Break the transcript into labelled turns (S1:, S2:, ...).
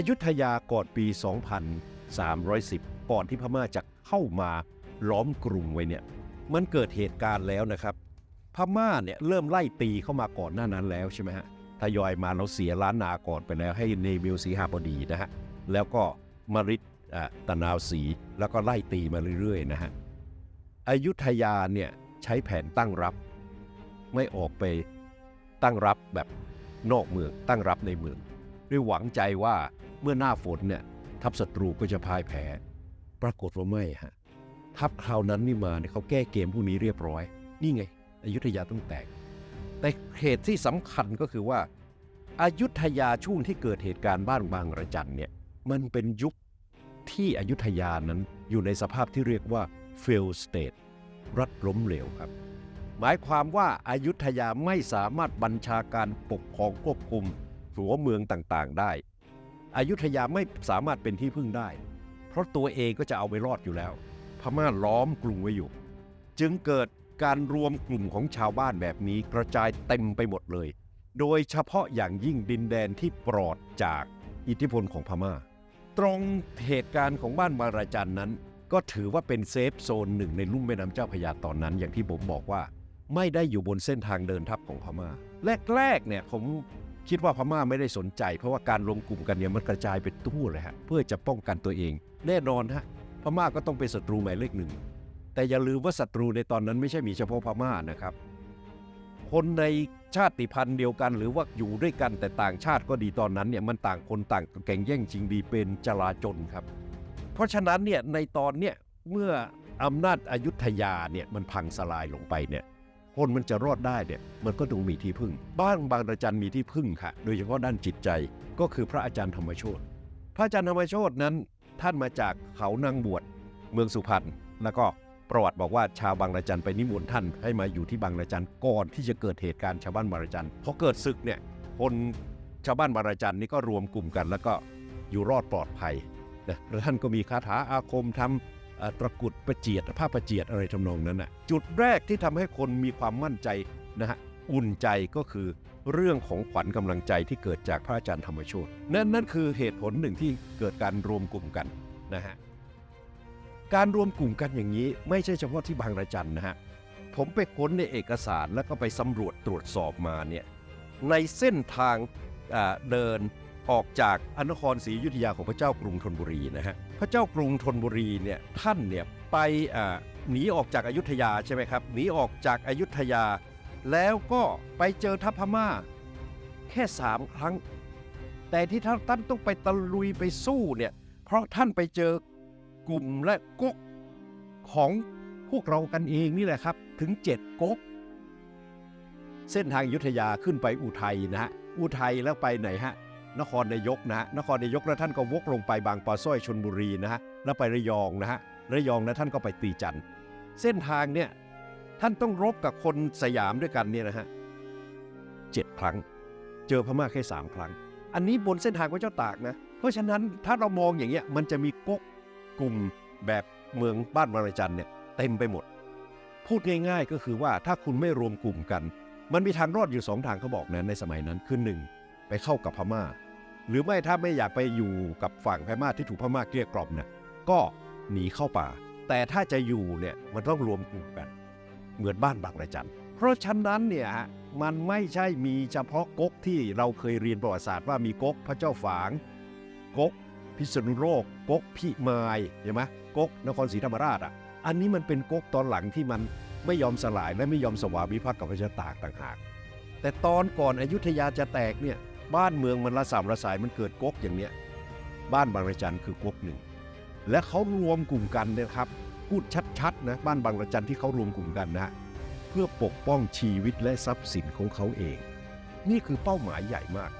S1: อยุธยาก่อนปี 2310 ก่อนที่พม่าจะเข้ามาล้อมกรุงไว้เนี่ยมันเกิดเหตุการณ์แล้วนะครับ พม่าเนี่ยเริ่มไล่ตีเข้ามาก่อนหน้านั้นแล้วใช่ไหมฮะทยอยมาเราเสียล้านนาก่อนไปแล้วให้เนวิลสีหาบดีนะฮะแล้วก็มริดอ่าตะนาวสีแล้วก็ไล่ตีมาเรื่อยๆนะฮะอยุธยาเนี่ยใช้แผนตั้งรับ ไม่ออกไปตั้งรับแบบนอกเมืองตั้งรับในเมือง ด้วยหวังใจว่าเมื่อหน้าฝนเนี่ยทัพศัตรูก็จะพ่ายแพ้ ปรากฏว่าไม่ฮะทัพคราวนั้นนี่มาเนี่ยเขาแก้เกมพวกนี้เรียบร้อย นี่ไง อยุธยาต้องแตก แต่เหตุที่สำคัญก็คือว่าอายุธยาช่วงที่เกิดเหตุการณ์บ้านบางระจันเนี่ยมันเป็นยุคที่อยุธยานั้นอยู่ในสภาพที่เรียกว่า fail state รัฐล้มเหลวครับ หมายความว่าอายุธยาไม่สามารถบัญชาการปกครองควบคุม หัวเมืองต่างๆ ได้อายุธยาไม่สามารถเป็นที่พึ่งได้ เพราะตัวเองก็จะเอาไปรอดอยู่แล้ว พม่าล้อมกรุงไว้อยู่ จึงเกิดการรวมกลุ่มของชาวบ้านแบบนี้กระจายเต็มไปหมดเลย โดยเฉพาะอย่างยิ่งดินแดนที่ปลอดจากอิทธิพลของพม่า ตรงเหตุการณ์ของบ้านบาระจันนั้น ก็ถือว่าเป็นเซฟโซนหนึ่งในลุ่มแม่น้ำเจ้าพยาตอนนั้น อย่างที่ผมบอกว่า ไม่ได้อยู่บนเส้นทางเดินทัพของพม่าแรกๆเนี่ยผม คิดว่าพม่าไม่ได้สนใจ เพราะว่าการรวมกลุ่มกันเนี่ยมันกระจายไปทั่วเลยฮะเพื่อจะป้องกันตัวเอง แน่นอนฮะพม่าก็ต้องเป็นศัตรูหมายเลขหนึ่งแต่อย่าลืมว่าศัตรูในตอนนั้นไม่ใช่มีเฉพาะพม่านะครับ คนในชาติพันธุ์เดียวกัน หรือว่าอยู่ด้วยกันแต่ต่างชาติก็ดีตอนนั้นเนี่ยมันต่างคนต่างแข่งแย่งชิงดีเป็นจลาจลครับ เพราะฉะนั้นเนี่ยในตอนเนี่ยเมื่ออำนาจอายุทยาเนี่ยมันพังสลายลงไปเนี่ย คนมันจะรอดได้เนี่ยมันก็ต้องมีที่พึ่ง บ้านบางระจันมีที่พึ่งค่ะ โดยเฉพาะด้านจิตใจก็คือพระอาจารย์ธรรมโชตพระอาจารย์ธรรมโชตนั้น ท่านมาจากเขานางบวชเมืองสุพรรณแล้วก็ประวัติบอกว่าชาวบางระจันไปนิมนต์ท่านให้มาอยู่ที่บางระจันก่อนที่จะเกิดเหตุการณ์ชาวบ้านบางระจันพอเกิดศึกเนี่ยคนชาวบ้านบางระจันนี่ก็รวมกลุ่มกัน แล้วก็อยู่รอดปลอดภัยนะแล้วท่านก็มีคาถาอาคมทำเอ่อ ตะกุดประเจียดผ้าประเจียดอะไรทำนองนั้นนะจุดแรกที่ทำให้คนมีความมั่นใจนะฮะอุ่นใจก็คือเรื่องของขวัญกำลังใจที่เกิดจากพระอาจารย์ธรรมโชตนั่นนั่นคือเหตุผลหนึ่งที่เกิดการรวมกลุ่มกันนะฮะการรวมกลุ่มกันอย่างนี้ไม่ใช่เฉพาะที่บางระจันนะฮะผมไปค้นในเอกสารแล้วก็ไปสำรวจตรวจสอบมาเนี่ยในเส้นทางเดิน ออกจากอนครศรีอยุธยาของพระเจ้ากรุงธนบุรีนะฮะพระเจ้ากรุงธนบุรีเนี่ยท่านเนี่ยไปหนีออกจากอายุทยาใช่ไหมครับหนีออกจากอายุทยา แล้วก็ไปเจอทัพพม่า แค่สามครั้ง แต่ที่ท่านท่านต้องไปตะลุยไปสู้เนี่ยเพราะท่านไปเจอกลุ่มและก๊กของพวกเรากันเองนี่แหละครับ ถึงเจ็ดก๊กเส้นทางอยุธยาขึ้นไปอุทัยนะฮะอุทัยแล้วไปไหนฮะ นครนายกนะฮะนครนายกแล้วท่านก็วกลงไปบางปะสร้อยชนบุรีนะฮะแล้วไประยองนะฮะระยองแล้วท่านก็ไปตีจันทร์เส้นทางเนี่ยท่านต้องรบกับคนสยามด้วยกันเนี่ยนะฮะเจ็ดครั้ง เจอพม่าแค่สามครั้ง อันนี้บนเส้นทางพระเจ้าตากนะ เพราะฉะนั้นถ้าเรามองอย่างเงี้ยมันจะมีก๊กกลุ่มแบบเมืองบ้านบารจันเนี่ยเต็มไปหมด พูดง่ายๆก็คือว่าถ้าคุณไม่รวมกลุ่มกัน มันมีทางรอดอยู่สองทางเขาบอกนะในสมัยนั้นคือหนึ่ง ไปเข้ากับพม่า หรือไม่ถ้าไม่อยากไปอยู่กับฝั่งพม่าที่ถูกพม่าเกลี้ยกล่อมเนี่ยก็หนีเข้าป่า แต่ถ้าจะอยู่เนี่ยมันต้องรวมกลุ่มกัน เหมือนบ้านบางระจันเพราะฉะนั้นเนี่ยฮะมันไม่ใช่มีเฉพาะก๊กที่เราเคยเรียนประวัติศาสตร์ว่ามีก๊กพระเจ้าฝางก๊กพิษณุโลกก๊กพี่มายใช่ไหมก๊กนครศรีธรรมราชอะอันนี้มันเป็นก๊กตอนหลังที่มันไม่ยอมสลายและไม่ยอมสวามิภักดิ์กับพระเจ้าตากต่างหาก แต่ตอนก่อนอยุธยาจะแตกเนี่ย บ้านเมืองมันระสามระสายมันเกิดก๊กอย่างเนี้ยบ้านบางระจันคือก๊กหนึ่งและเขารวมกลุ่มกันนะครับ พูดชัดๆนะบ้านบางระจันที่เขารวมกลุ่มกันนะเพื่อปกป้องชีวิตและทรัพย์สินของเขาเอง นี่คือเป้าหมายใหญ่มาก